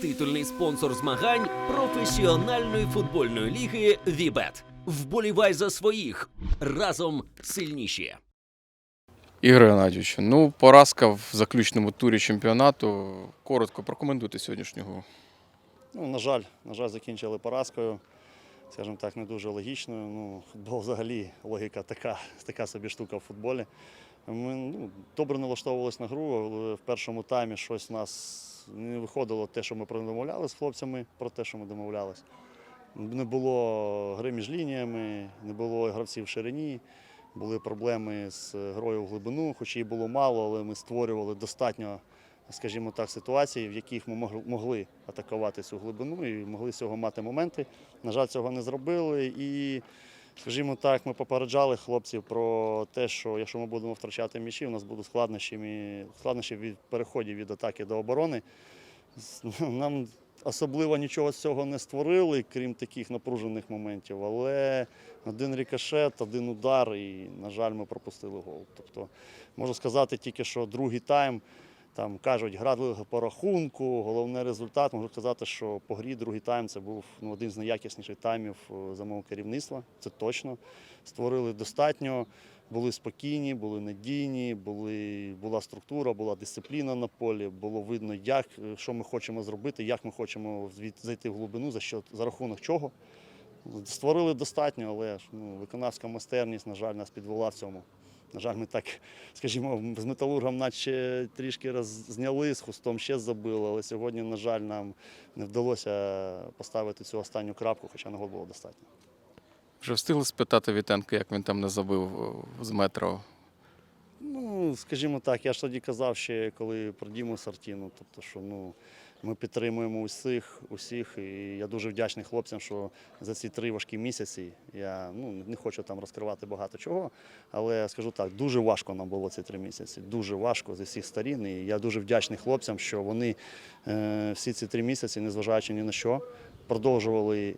титульний спонсор змагань професіональної футбольної ліги Вібет. Вболівай за своїх разом сильніші. Ігор Геннадійович, ну поразка в заключному турі чемпіонату. Коротко прокоментуйте сьогоднішню гру. Ну, на жаль, на жаль, закінчили поразкою. Скажімо так, не дуже логічною. Ну, футбол взагалі логіка така, така собі штука в футболі. Ми ну, добре налаштовувалися на гру, але в першому таймі щось у нас не виходило те, що ми домовлялися з хлопцями про те, що ми домовлялися. Не було гри між лініями, не було гравців в ширині, були проблеми з грою в глибину, хоч її було мало, але ми створювали достатньо, скажімо так, ситуацій, в яких ми могли атакувати цю глибину і могли з цього мати моменти. На жаль, цього не зробили. І, скажімо так, ми попереджали хлопців про те, що якщо ми будемо втрачати м'ячі, у нас будуть складнощі, складнощі від переходів від атаки до оборони. Нам особливо нічого з цього не створили, крім таких напружених моментів. Але один рикошет, один удар, і, на жаль, ми пропустили гол. Тобто, можу сказати тільки, що другий тайм. Там кажуть, грали по рахунку, головний результат. Можу сказати, що по грі другий тайм це був ну, один з найякісніших таймів е, за мого керівництва. Це точно. Створили достатньо, були спокійні, були надійні, були, була структура, була дисципліна на полі, було видно, як, е, що ми хочемо зробити, як ми хочемо зайти в глибину, за, що, за рахунок чого. Створили достатньо, але ну, виконавська майстерність, на жаль, нас підвела в цьому. На жаль, ми так, скажімо, з металургом наче трішки роз зняли, з хустом ще забили, але сьогодні, на жаль, нам не вдалося поставити цю останню крапку, хоча нього було достатньо. Вже встигли спитати Вітенка, як він там не забив е, з метро. Ну, скажімо так, я ж тоді казав ще, коли про Діму Сартіну, тобто, що ну, ми підтримуємо усіх, усіх, і я дуже вдячний хлопцям, що за ці три важкі місяці я ну, не хочу там розкривати багато чого, але скажу так, дуже важко нам було ці три місяці. Дуже важко зі всіх сторін. І я дуже вдячний хлопцям, що вони е, всі ці три місяці, незважаючи ні на що, продовжували ро-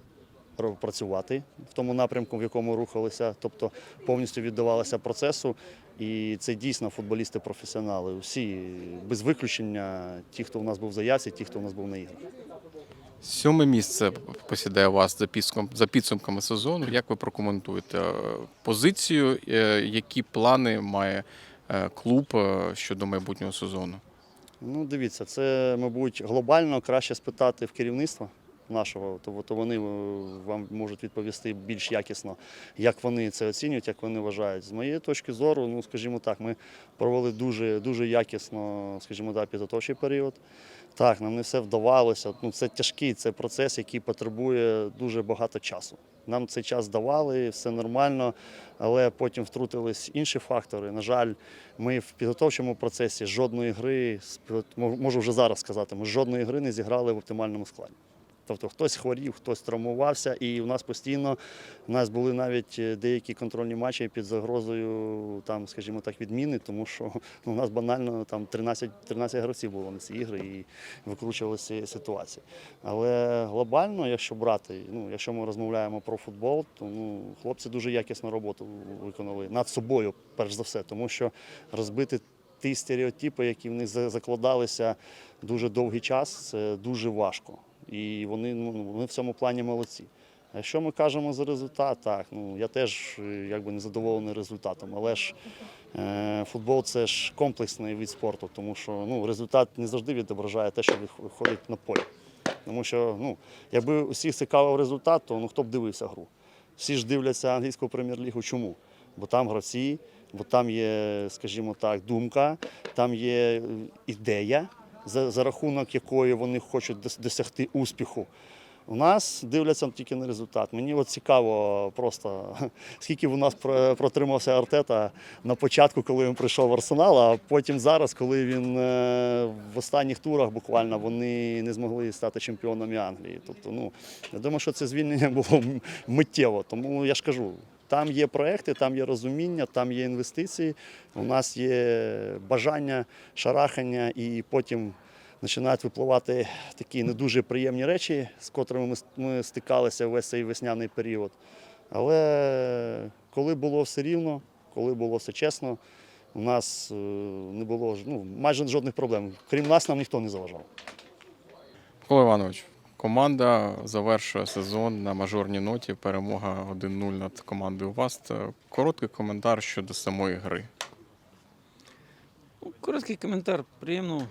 працювати в тому напрямку, в якому рухалися, тобто повністю віддавалися процесу. І це дійсно футболісти-професіонали. Усі без виключення, ті, хто у нас був в заявці, ті, хто у нас був на іграх. Сьоме місце посідає у вас за підсумком за підсумками сезону. Як ви прокоментуєте е, позицію? е, Які плани має е, клуб щодо майбутнього сезону? Ну, дивіться, це, мабуть, глобально краще спитати в керівництва нашого, то, то вони е, вам можуть відповісти більш якісно, як вони це оцінюють, як вони вважають. З моєї точки зору, ну скажімо так, ми провели дуже, дуже якісно, скажімо так, підготовчий період. Так, нам не все вдавалося. Ну, це тяжкий це процес, який потребує дуже багато часу. Нам цей час давали, все нормально, але потім втрутились інші фактори. На жаль, ми в підготовчому процесі жодної гри, можу вже зараз сказати, ми жодної гри не зіграли в оптимальному складі. Тобто хтось хворів, хтось травмувався, і у нас постійно у нас були навіть е, деякі контрольні матчі під загрозою, там, скажімо так, відміни, тому що ну, у нас банально там 13, 13 гравців було на ці ігри і викручувалися ситуації. Але глобально, якщо брати, ну, якщо ми розмовляємо про футбол, то ну, хлопці дуже якісну роботу виконали над собою, перш за все, тому що розбити ті стереотипи, які в них закладалися дуже довгий час, це дуже важко. І вони, ну, вони в цьому плані молодці. А Якщо ми кажемо за результат, так, ну я теж е, якби не задоволений результатом, але ж е, футбол це ж комплексний вид спорту, тому що ну, результат не завжди відображає те, що вих- виходить на поле. Тому що ну, якби усіх цікавив результат, то ну, хто б дивився гру? Всі ж дивляться англійську прем'єр-лігу. Чому? Бо там гравці, бо там є, скажімо так, думка, там є е, ідея, за, за рахунок якої вони хочуть досягти успіху. У нас дивляться тільки на результат. Мені от цікаво просто, скільки в нас про- протримався Артета на початку, коли він прийшов в Арсенал, а потім зараз, коли він е, в останніх турах буквально вони не змогли стати чемпіонами Англії. Тобто, ну, я думаю, що це звільнення було миттєво. Тому я ж кажу, там є проекти, там є розуміння, там є інвестиції. У нас є бажання, шарахання, і потім починають випливати такі не дуже приємні речі, з котрими ми, стикалися весь цей весняний період. Але коли було все рівно, коли було все чесно, у нас е, не було ну, майже жодних проблем. Крім нас, нам ніхто не заважав. Микола Іванович, команда завершує сезон на мажорній ноті. Перемога 1-0 над командою ВАСТ. Короткий коментар щодо самої гри. Ну, Короткий коментар. Приємно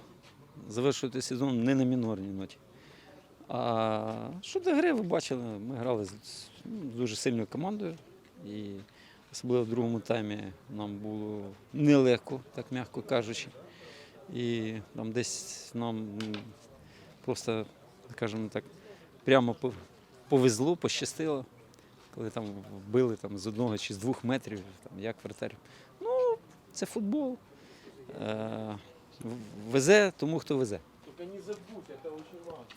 завершувати сезон не на мінорній ноті. А щодо гри, ви бачили, ми грали з з, ну, дуже сильною командою. І особливо в другому таймі нам було нелегко, так м'яко кажучи. І там десь нам просто, скажімо так, прямо повезло, пощастило, коли там вбили там, з одного чи з двох метрів, там, як вратар. Ну, це футбол. Е, Везе тому, хто везе.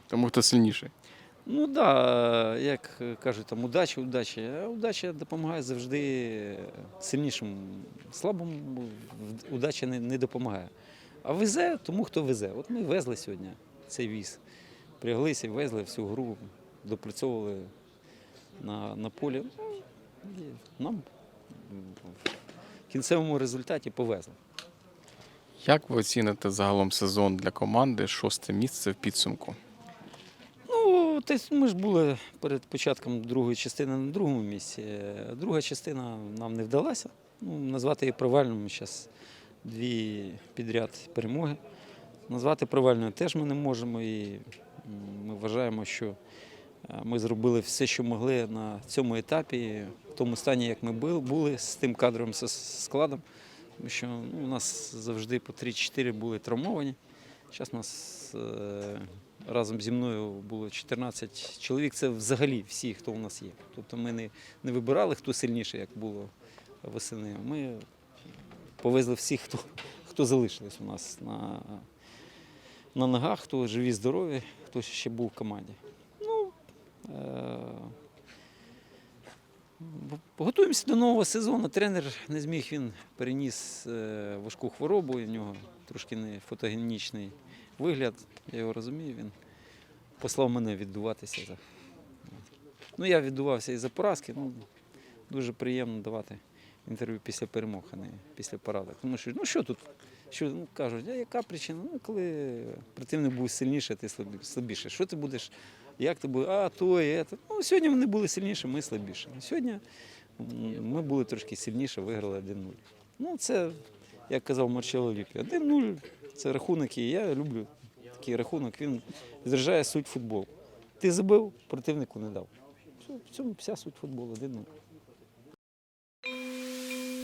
Тому хто сильніший. Ну так, да, як кажуть, там удача, удача. А удача допомагає завжди сильнішому. Слабому удача не, не допомагає. А везе тому, хто везе. От ми везли сьогодні цей віз. Пряглися, везли всю гру, допрацьовували на, на полі. Ну, і нам в кінцевому результаті повезли. Як ви оціните загалом сезон для команди? Шосте місце в підсумку. Ну, ми ж були перед початком другої частини на другому місці. Друга частина нам не вдалася. Ну, назвати її провальною зараз дві підряд перемоги. Назвати провальною теж ми не можемо. І ми вважаємо, що е, ми зробили все, що могли на цьому етапі, в тому стані, як ми були з тим кадровим складом. Тому що ну, у нас завжди по 3-4 були травмовані. Зараз у нас е, разом зі мною було 14 чоловік. Це взагалі всі, хто у нас є. Тобто ми не, не вибирали, хто сильніший, як було восени. Ми повезли всіх, хто, хто залишились у нас на, на ногах, хто живі, здорові, хто ще був в команді. Ну, е, Готуємося до нового сезону. Тренер не зміг він переніс е, важку хворобу, і в нього трошки не фотогенічний вигляд. Я його розумію. Він послав мене віддуватися. За... Ну, я віддувався і за поразки. Ну, дуже приємно давати інтерв'ю після перемог, а не після поразок. Тому що, ну що тут? Що, ну, кажуть, а яка причина? Ну, коли противник був сильніше, ти слабі- слабіше. Що ти будеш? Як ти будеш? А, то і це. Ну, сьогодні вони були сильніші, ми слабіші. Сьогодні ми були трошки сильніше, виграли 1-0. Ну, це, як казав Марчело Ліпі, 1-0 це рахунок, і я люблю такий рахунок. Він відражає суть футболу. Ти забив, противнику не дав. В цьому вся суть футболу 1-0.